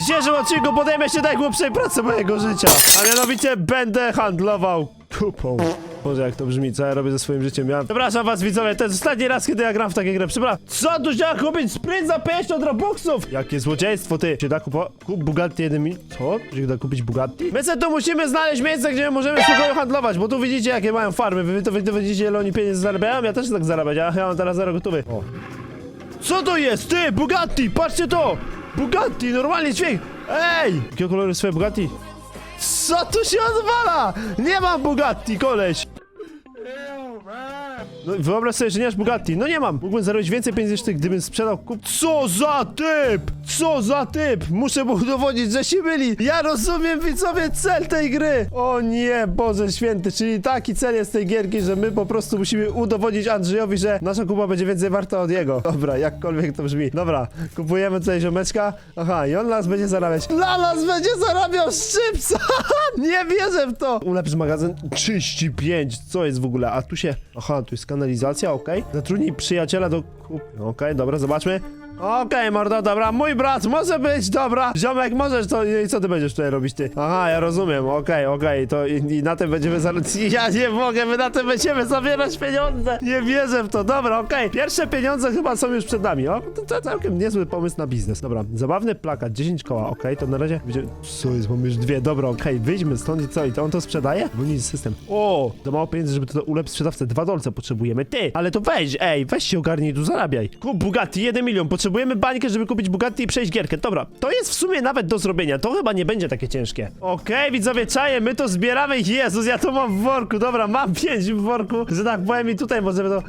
Dzisiejszym odcinku podejmę się najgłupszej pracy mojego życia. A mianowicie będę handlował kupą. Boże, jak to brzmi, co ja robię ze swoim życiem. Ja... Przepraszam was, widzowie, to jest ostatni raz, kiedy ja gram w takie grę. Przepraszam. Co tu chciałem kupić? Sprint za 50 robuxów! Jakie złodziejstwo, ty. Się da kupo... Kup Bugatti jeden mi... Co? Się da kupić Bugatti? My sobie tu musimy znaleźć miejsce, gdzie możemy spokojnie handlować, bo tu widzicie, jakie mają farmy. Wy to, wy to widzicie, ile oni pieniędzy zarabiają? Ja też tak zarabiać, a ja mam teraz zero gotowy. O. Co to jest? Ty, Bugatti! Patrzcie to! Bugatti, normalnie dźwięk! Ej! Jakiego koloru jest swoje Bugatti? Co tu się odwala? Nie mam Bugatti, koleś! No wyobraź sobie, że nie masz Bugatti. No nie mam. Mógłbym zarobić więcej pieniędzy niż ty, gdybym sprzedał kup... Co za typ! Co za typ! Muszę mu udowodnić, że się myli. Ja rozumiem, widzowie, cel tej gry. O nie, Boże Święty, czyli taki cel jest tej gierki, że my po prostu musimy udowodnić Andrzejowi, że nasza kupa będzie więcej warta od jego. Dobra, jakkolwiek to brzmi. Dobra, kupujemy tutaj ziomeczka. Aha, i on nas będzie zarabiać. Dla nas będzie zarabiał szczypca! nie wierzę w to! Ulepsz magazyn 35. Co jest w ogóle? A tu się... Aha, tu jest kanalizacja, okej. Zatrudnij przyjaciela do. Okej, dobra, zobaczmy. Okej, mordo, dobra, mój brat może być, dobra. Ziomek, możesz, to i co ty będziesz tutaj robić, ty? Aha, ja rozumiem, okej, okej, to i, i na tym będziemy zar... Ja nie mogę, my na tym będziemy zabierać pieniądze. Nie wierzę w to, dobra, okej. Pierwsze pieniądze chyba są już przed nami, o, to, to całkiem niezły pomysł na biznes. Dobra, zabawny plakat, 10 koła, okej, to na razie będzie... Co jest, mamy już dwie, dobra, okej, wyjdźmy stąd i co, i to on to sprzedaje? Bo nic, system. O, za mało pieniędzy, żeby to ulep sprzedawcę, dwa dolce potrzebujemy, ty, ale to weź, ej, weź się ogarnij, tu zarabiaj. Kup Bugatti, 1 milion, potrzebujemy bańkę, żeby kupić Bugatti i przejść gierkę, dobra, to jest w sumie nawet do zrobienia, to chyba nie będzie takie ciężkie. Okej, widzowie, czaje, my to zbieramy, Jezus, ja to mam w worku, dobra, mam pięć w worku, że tak powiem i tutaj możemy to...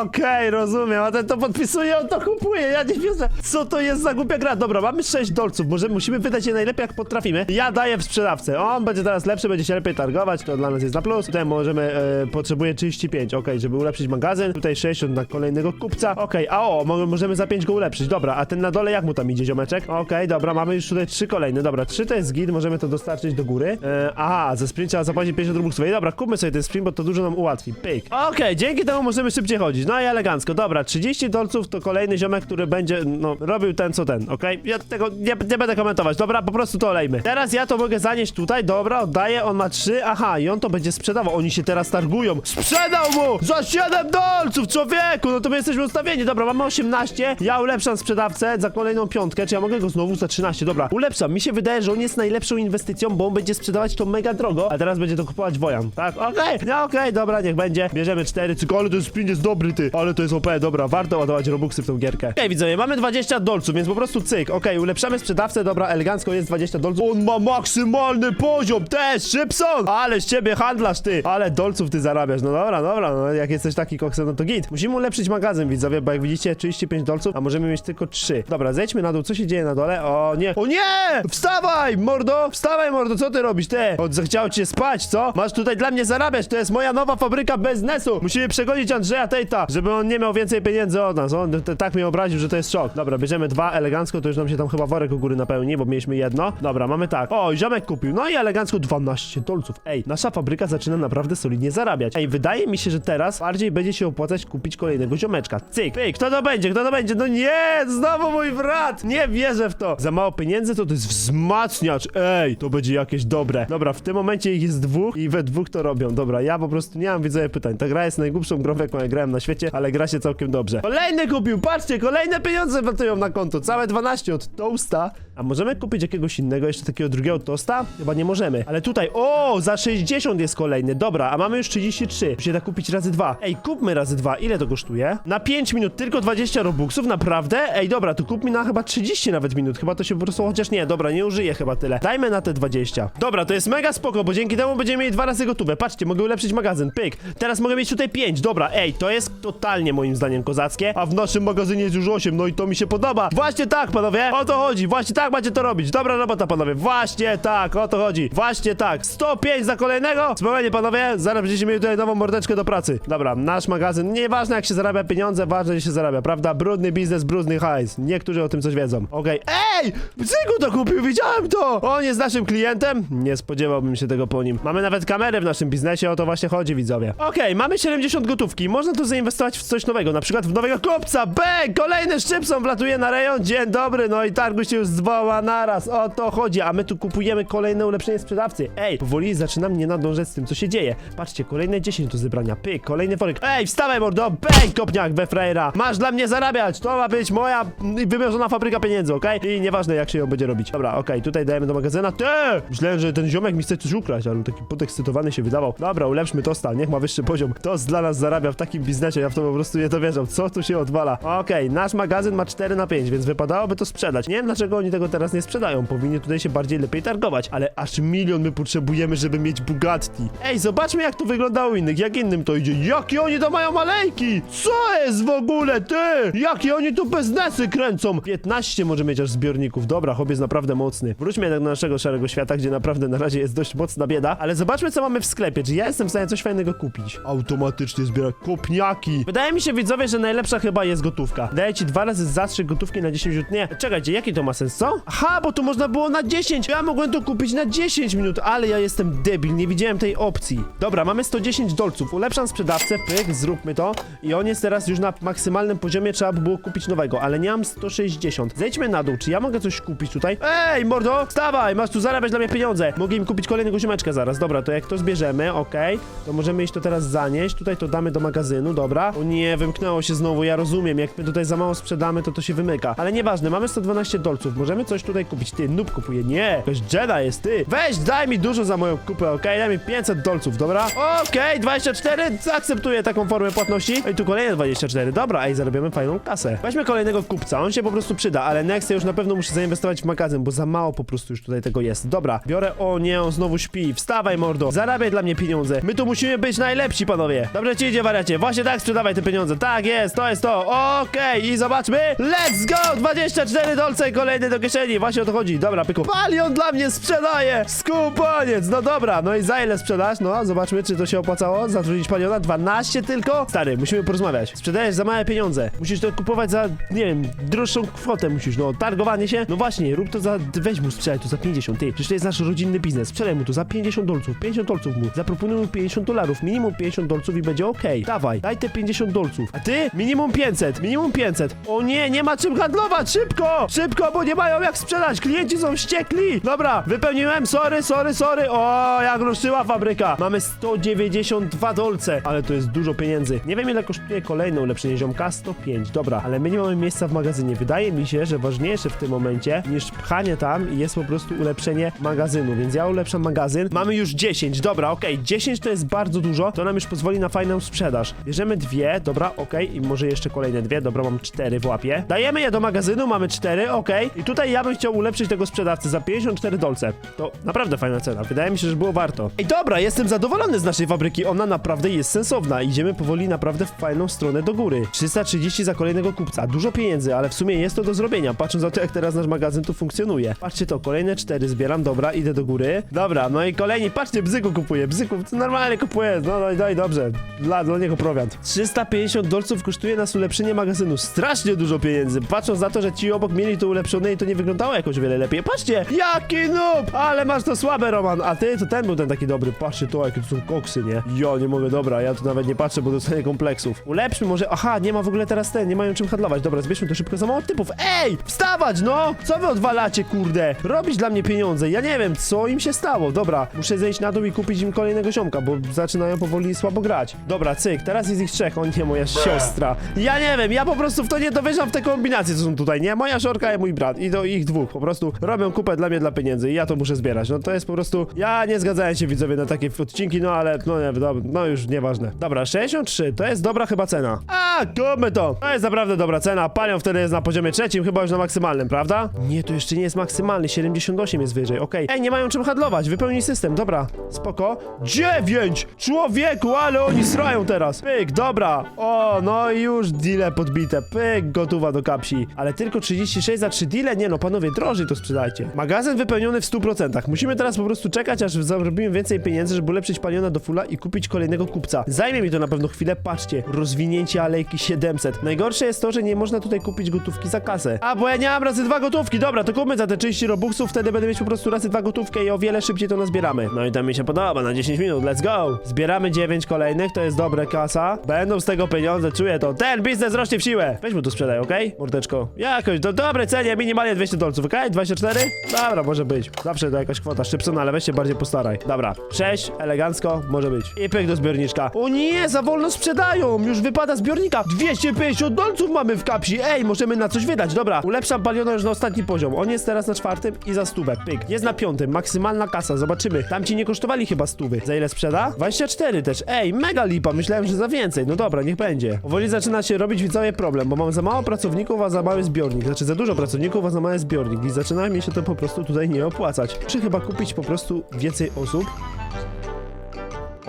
Okej, rozumiem, a ten to podpisuje, on to kupuje, ja nie wierzę. Co to jest za głupia gra? Dobra, mamy 6 dolców, może musimy wydać je najlepiej jak potrafimy. Ja daję w sprzedawcę, on będzie teraz lepszy, będzie się lepiej targować, to dla nas jest na plus. Tutaj możemy, e, potrzebuję 35, okej, żeby ulepszyć magazyn. Tutaj 60 na kolejnego kupca, okej, a o, mo- możemy za 5 go ulepszyć, dobra, a ten na dole jak mu tam idzie, ziomeczek? Okej, dobra, mamy już tutaj 3 kolejne, dobra, 3 to jest git, możemy to dostarczyć do góry. E, aha, za sprint trzeba zapłacić 50 rubuxów. Ej, dobra, kupmy sobie ten sprint, bo to dużo nam ułatwi, pyk. Okej, dzięki temu możemy szybciej chodzić, no i elegancko, dobra, 30 dolców to kolejny ziomek, który będzie, no, robił ten co ten, okej? Ja tego nie, nie będę komentować, dobra, po prostu to olejmy. Teraz ja to mogę zanieść tutaj, dobra, oddaję, on ma 3, aha, i on to będzie sprzedawał, oni się teraz targują. Sprzedał mu za 7 dolców, człowieku, no to my jesteśmy ustawieni, dobra, mamy 18, ja ulepszam sprzedawcę za kolejną piątkę, czy ja mogę go znowu za 13, dobra, ulepszam, mi się wydaje, że on jest najlepszą inwestycją, bo on będzie sprzedawać to mega drogo, a teraz będzie to kupować Wojan, tak? Okej, no okej, dobra, niech będzie, bierzemy 4, tylko ale ten sprint jest dobry, ty, ale to jest OP, dobra, warto ładować robuxy w tą gierkę. Okej, widzowie, mamy 20 dolców, więc po prostu cyk, okej, ulepszamy sprzedawcę, dobra, elegancko jest 20 dolców, on ma maksymalny poziom, też, Szybson, ale z ciebie handlarz, ty, ale dolców ty zarabiasz, no dobra, dobra, no jak jesteś taki koksen, no to git. Musimy ulepszyć magazyn, widzowie, bo jak widzicie, 35 dolców, a możemy mieć tylko 3. Dobra, zejdźmy na dół, co się dzieje na dole? O nie, o nie! Wstawaj, mordo, wstawaj, mordo, co ty robisz, ty? O, zachciało cię spać, co? Masz tutaj dla mnie zarabiać, to jest moja nowa fabryka biznesu. Musimy przegonić Andrzeja Tejta, żeby on nie miał więcej pieniędzy od nas. On tak mnie obraził, że to jest szok. Dobra, bierzemy dwa elegancko, to już nam się tam chyba worek u góry napełni, bo mieliśmy jedno. Dobra, mamy tak. O, ziomek kupił. No i elegancko 12 dolców. Ej, nasza fabryka zaczyna naprawdę solidnie zarabiać. Ej, wydaje mi się, że teraz bardziej będzie się opłacać kupić kolejnego ziomeczka. Cyk, pyk, kto to będzie, kto to będzie? No nie, znowu mój brat! Nie wierzę w to. Za mało pieniędzy to to jest wzmacniacz. Ej, to będzie jakieś dobre. Dobra, w tym momencie ich jest dwóch i we dwóch to robią. Dobra, ja po prostu nie mam widzowie pytań. Ta gra jest najgłupszą grą, w jaką ja grałem na świecie, ale gra się całkiem dobrze. Kolejny kupił, patrzcie, kolejne pieniądze wlatują na konto. Całe 12 od Toasta. A możemy kupić jakiegoś innego, jeszcze takiego drugiego tosta? Chyba nie możemy. Ale tutaj, o, za 60 jest kolejny. Dobra, a mamy już 33. Musi tak kupić razy dwa. Ej, kupmy razy dwa. Ile to kosztuje? Na 5 minut tylko 20 robuxów, naprawdę? Ej, dobra, to kup mi na chyba 30 nawet minut. Chyba to się po prostu, chociaż nie, dobra, nie użyję chyba tyle. Dajmy na te 20. Dobra, to jest mega spoko, bo dzięki temu będziemy mieli dwa razy gotowe. Patrzcie, mogę ulepszyć magazyn, pyk. Teraz mogę mieć tutaj 5, dobra, ej, to jest totalnie moim zdaniem kozackie. A w naszym magazynie jest już 8, no i to mi się podoba. Właśnie tak, panowie, o to chodzi, właśnie tak macie to robić. Dobra robota, panowie, właśnie tak, o to chodzi. Właśnie tak, 105 za kolejnego. Spokojnie, panowie, zaraz będziecie mieli tutaj nową mordeczkę do pracy. Dobra, nasz magazyn, nieważne jak się zarabia pieniądze, ważne, że się zarabia, prawda? Brudny biznes, brudny brudny hajs. Niektórzy o tym coś wiedzą. Okej. Ej! Zygu to kupił, widziałem to! On jest naszym klientem? Nie spodziewałbym się tego po nim. Mamy nawet kamerę w naszym biznesie, o to właśnie chodzi, widzowie. Okej, mamy 70 gotówki. Można tu zainwestować w coś nowego, na przykład w nowego kopca. Bang! Kolejny szczypson wlatuje na rejon. Dzień dobry, no i targu się już zwoła naraz. O to chodzi, a my tu kupujemy kolejne ulepszenie sprzedawcy. Ej, powoli zaczynam nie nadążać z tym, co się dzieje. Patrzcie, kolejne 10 do zebrania. Pyk, kolejny worek. Ej, wstawaj mordo, bang, kopniak we frajera. Masz dla mnie zarabiać, to ma być moja mm, wymierzona fabryka pieniędzy, okej? I nieważne jak się ją będzie robić. Dobra, okej, tutaj dajemy do magazyna. Ty! Myślałem, że ten ziomek mi chce coś ukraść, ale taki podekscytowany się wydawał. Dobra, ulepszmy tosta, niech ma wyższy poziom. Tost dla nas zarabia w takim biznesie, ja w to po prostu nie to wierzę. Co tu się odwala? Okej, nasz magazyn ma 4 na 5, więc wypadałoby to sprzedać. Nie wiem dlaczego oni tego teraz nie sprzedają. Powinni tutaj się bardziej lepiej targować, ale aż milion my potrzebujemy, żeby mieć Bugatti. Ej, zobaczmy jak to wygląda u innych, jak innym to idzie. Jakie oni to mają malejki! Co jest w ogóle, ty? Jakie oni tu biznesy kręcą? 15 może mieć aż zbiorników. Dobra, hobby jest naprawdę mocny. Wróćmy jednak do naszego szarego świata, gdzie naprawdę na razie jest dość mocna bieda, ale zobaczmy co mamy w sklepie. Czy ja jestem w stanie coś fajnego kupić? Automatycznie zbiera kopniaki. Wydaje mi się, widzowie, że najlepsza chyba jest gotówka. Daję ci dwa razy zastrzyk gotówki na 10 minut. Nie, czekajcie, jaki to ma sens, co? Aha, bo tu można było na 10. Ja mogłem to kupić na 10 minut, ale ja jestem debil, nie widziałem tej opcji. Dobra, mamy 110 dolców. Ulepszam sprzedawcę, pyk, zróbmy to. I on jest teraz już na maksymalnym poziomie, trzeba by było kupić nowego, ale nie mam 160. Zejdźmy na dół, czy ja mogę coś kupić tutaj? Ej, mordo, wstawaj, masz tu zarabiać dla mnie pieniądze. Mogę im kupić kolejnego ziomeczka zaraz. Dobra, to jak to zbierzemy, okej, to możemy iść to teraz zanieść. Tutaj to damy do magazynu, dobra. O nie, wymknęło się znowu, ja rozumiem, jak my tutaj za mało sprzedamy, to to się wymyka. Ale nieważne, mamy 112 dolców, możemy coś tutaj kupić. Ty, noob kupuje, nie, jakaś Jedi jest, ty. Weź, daj mi dużo za moją kupę, okej, daj mi 500 dolców, dobra? Okej, 24, zaakceptuję taką formę płatności. Ej, tu kolejne 24, dobra, ej, zarobiamy fajną kasę. Weźmy kolejnego kupca, on się po prostu przyda, ale next ja już na pewno muszę zainwestować w magazyn, bo za mało po prostu już tutaj tego jest. Dobra, biorę, o nie, on znowu śpi, wstawaj mordo, zarabiaj dla mnie pieniądze. My tu musimy być najlepsi, panowie. Dobrze ci idzie, wariacie, właśnie tak sprzedawaj te pieniądze, tak jest, to jest to, okej, i zobaczmy, let's go, 24 dolce, kolejny do kieszeni, właśnie o to chodzi, dobra, pyku. Palion dla mnie sprzedaje, skuponiec, no dobra, no i za ile sprzedasz, no, zobaczmy, czy to się opłacało, zatrudnić paliona, 12 tylko? Stary, musimy porozmawiać, sprzedajesz za małe pieniądze, musisz to kupować za, nie wiem, droższą kwotę musisz, no, targowanie się, no właśnie, rób to za, weź mu sprzedaj to za 50, ty, przecież to jest nasz rodzinny biznes, sprzedaj mu to za 50 dolców, 50 dolców mu, zaproponuj mu 50 dolarów, minimum 50 dolców i będzie okej, dawaj, daj te 50 dolców, a ty, minimum 500, minimum 500, o nie, nie ma czym handlować, szybko, szybko, bo nie mają jak sprzedać, klienci są wściekli, dobra, wypełniłem, sorry, sorry, sorry, o, jak ruszyła fabryka, mamy 192 dolce, ale to jest dużo pieniędzy, nie wiem ile kosztuje kolejne ulepszenie ziomka, 105, dobra, ale my nie mamy miejsca w magazynie, wydaje mi się, że ważniejsze w tym momencie niż pchanie tam jest po prostu ulepszenie magazynu, więc ja ulepszam magazyn, mamy już 10, dobra, okej, 10 to jest bardzo dużo, to nam już pozwoli na fajną sprzedaż, bierzemy dwie, dobra, okej, i może jeszcze kolejne dwie, dobra, mam cztery w łapie, dajemy je do magazynu, mamy cztery, okej, i tutaj ja bym chciał ulepszyć tego sprzedawcy za 54 dolce, to naprawdę fajna cena, wydaje mi się, że było warto. Ej, dobra, jestem zadowolony z naszej fabryki, ona naprawdę jest sensowna, idziemy powoli naprawdę w fajną stronę do góry, 330 za kolejnego kupca, dużo pieniędzy, ale w sumie jest to do zrobienia, patrząc na to, jak teraz nasz magazyn tu funkcjonuje. Patrzcie to, kolejne cztery zbieram, dobra, idę do góry, dobra, no i kolejni, patrzcie, bzyku kupuję, bzyku, normalnie kupuję, no, no, no i dobrze, dla, dla niego prowiant. 350 dolców kosztuje nas ulepszenie magazynu, strasznie dużo pieniędzy, patrząc na to, że ci obok mieli to ulepszone i to nie wyglądało jakoś wiele lepiej, patrzcie, jaki noob, ale masz to słabe, Roman, a ty, to ten był ten taki dobry, patrzcie to, jakie to są koksy, nie? Jo, nie mogę, dobra, ja tu nawet nie patrzę, bo dostaję kompleksów. Ulepszmy może, aha, nie ma w ogóle teraz ten, nie mają czym handlować, dobra, zbierzmy to szybko za mało typów, ej, wstawać, no, co wy odwalacie, kurde, robić dla mnie pieniądze, ja nie wiem, co im się stało, dobra, muszę zejść na dół i kupić im kolejnego ziomka, bo zaczynają powoli słabo grać. Dobra, cyk, teraz jest ich trzech, o nie, moja siostra, ja nie wiem, ja po prostu w to nie dowierzam w te kombinacje, co są tutaj, nie, moja szorka i mój brat, i do ich dwóch, po prostu robią kupę dla mnie dla pieniędzy i ja to muszę zbierać, no to jest po prostu, ja nie zgadzałem się widzowie na takie odcinki, no ale, no nie, dobra, no już nieważne. Dobra, 63, to jest dobra chyba cena. A, kupmy to, to jest naprawdę dobra cena, panią wtedy jest na poziomie trzecim, chyba już na maksymalnym, prawda? Nie, to jeszcze nie jest maksymalny, 78 jest wyżej, okej. Ej, nie mają czym handlować, wypełnij system, dobra, spoko. 9! Człowieku, ale oni srają teraz. Pyk, dobra. O, no i już deale podbite, pyk, gotowa do kapsi. Ale tylko 36 za 3 deale? Nie no, panowie, drożej to sprzedajcie. Magazyn wypełniony w 100%. Musimy teraz po prostu czekać, aż zarobimy więcej pieniędzy, żeby ulepszyć paliona do fulla i kupić kolejnego kupca. Zajmie mi to na pewno chwilę, patrzcie, rozwinięcie alejki 700. Najgorsze jest to, że nie możemy można tutaj kupić gotówki za kasę. A, bo ja nie mam razy dwa gotówki, dobra, to kupmy za te 30 robuxów, wtedy będę mieć po prostu razy dwa gotówkę i o wiele szybciej to nazbieramy. No i to mi się podoba, na 10 minut, let's go! Zbieramy 9 kolejnych, to jest dobre kasa. Będą z tego pieniądze, czuję to. Ten biznes rośnie w siłę! Weź mu tu sprzedaj, okej? Mordeczko. Jakoś, do dobrej cenie, minimalnie 200 dolców, okej? 24? Dobra, może być. Zawsze to jakaś kwota szybsona, ale weź się bardziej postaraj. Dobra, 6, elegancko, może być. I pyk do zbiorniczka. O nie, za wolno sprzedają! Już wypada zbiornika. 250 dolców mamy w kapsi. Ej, możemy na coś wydać. Dobra, ulepszam paliona już na ostatni poziom. On jest teraz na czwartym i za stówę. Pyk. Jest na piątym. Maksymalna kasa. Zobaczymy. Tam ci nie kosztowali chyba stówy. Za ile sprzeda? 24 też. Ej, mega lipa. Myślałem, że za więcej. No dobra, niech będzie. Powoli zaczyna się robić widzowie problem, bo mam za mało pracowników, a za mały zbiornik. Znaczy za dużo pracowników, a za mały zbiornik. I zaczyna mi się to po prostu tutaj nie opłacać. Czy chyba kupić po prostu więcej osób?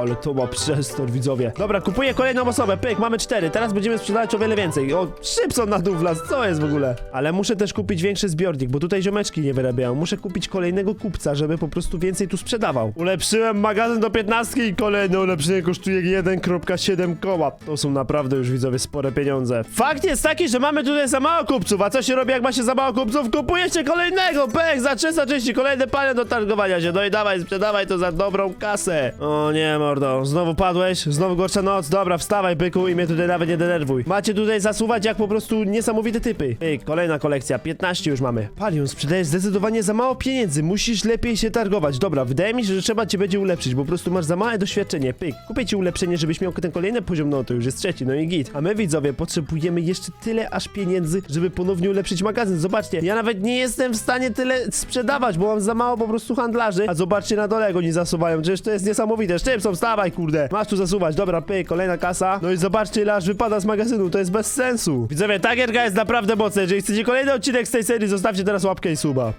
Ale to ma przestor, widzowie. Dobra, kupuję kolejną osobę. Pyk, mamy cztery. Teraz będziemy sprzedawać o wiele więcej. O, Szybson na dół wlazł. Co jest w ogóle? Ale muszę też kupić większy zbiornik, bo tutaj ziomeczki nie wyrabiają. Muszę kupić kolejnego kupca, żeby po prostu więcej tu sprzedawał. Ulepszyłem magazyn do 15 i kolejne ulepszenie kosztuje 1,7 koła. To są naprawdę już, widzowie, spore pieniądze. Fakt jest taki, że mamy tutaj za mało kupców, a co się robi, jak ma się za mało kupców? Kupujecie kolejnego, pek, za 330, kolejne panie do targowania się. No i dawaj, sprzedawaj to za dobrą kasę. O nie, mordo, znowu padłeś, znowu gorsza noc. Dobra, wstawaj, byku, i mnie tutaj nawet nie denerwuj. Macie tutaj zasuwać jak po prostu niesamowite typy. Pyk, kolejna kolekcja, 15 już mamy. Palion, sprzedajesz zdecydowanie za mało pieniędzy, musisz lepiej się targować. Dobra, wydaje mi się, że trzeba cię będzie ulepszyć, bo po prostu masz za małe doświadczenie. Pyk, kupię ci ulepszenie, żebyś miał ten kolejny poziom, no to już jest trzeci, no i git. A my, widzowie, potrzebujemy jeszcze tyle aż pieniędzy, żeby ponownie ulepszyć magazyn. Zobaczcie, ja nawet nie jestem w stanie tyle sprzedawać, bo mam za mało po prostu handlarzy. A zobaczcie na dole, jak oni zasuwają, przecież to jest niesamowite. Wstawaj, kurde. Masz tu zasuwać, dobra, pyk, kolejna kasa. No i zobaczcie, ile aż wypada z magazynu, to jest bez sensu. Widzowie, ta gierka jest naprawdę mocna. Jeżeli chcecie kolejny odcinek z tej serii, zostawcie teraz łapkę i suba.